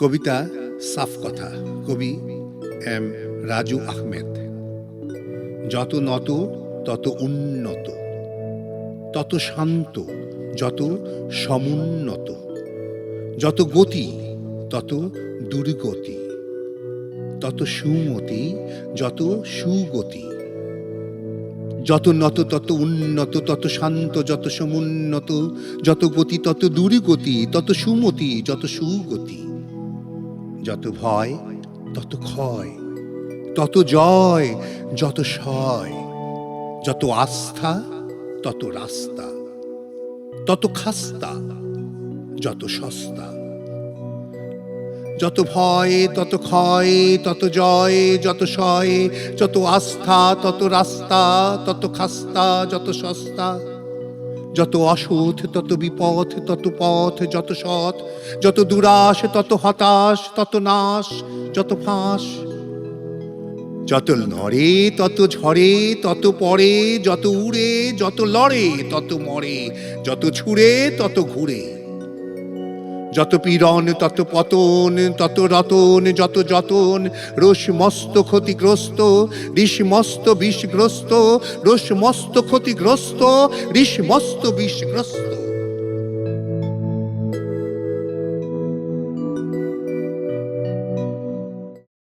কবিতা সাফ কথা। কবি এম রাজু আহমেদ। যত নত, তত উন্নত। তত শান্ত, যত সমুন্নত। যত গতি, তত দুর্গতি। তত সুমতি, যত সুগতি। যত নত, তত উন্নত, তত শান্ত, যত সমুন্নত। যত গতি, তত দুর্গতি, তত সুমতি, যত সুগতি। যত ভয়, তত ক্ষয়, তত জয়, যত সয়, যত আস্থা, তত রাস্তা, তত খাস্তা, যত সস্তা। যত ভয়, তত ক্ষয়, তত জয়, যত সয়, যত আস্থা, তত রাস্তা, তত খাস্তা, যত সস্তা। যত অসৎ তত বিপথ তত পথ, যত সৎ, যত দুরাশ, তত হতাশ, তত নাশ, যত ফাঁস। যত নড়ে, তত ঝরে, তত পড়ে, যত উড়ে, যত লড়ে, তত মরে, যত ছুড়ে, তত ঘুরে। যত পীড়ন, তত পতন, তত রতন, যত যতন, রোষ মস্ত ক্ষতিগ্রস্ত ঋষ মস্ত বিষগ্রস্ত, রোষ মস্ত ক্ষতিগ্রস্ত ঋষ মস্ত বিষগ্রস্ত।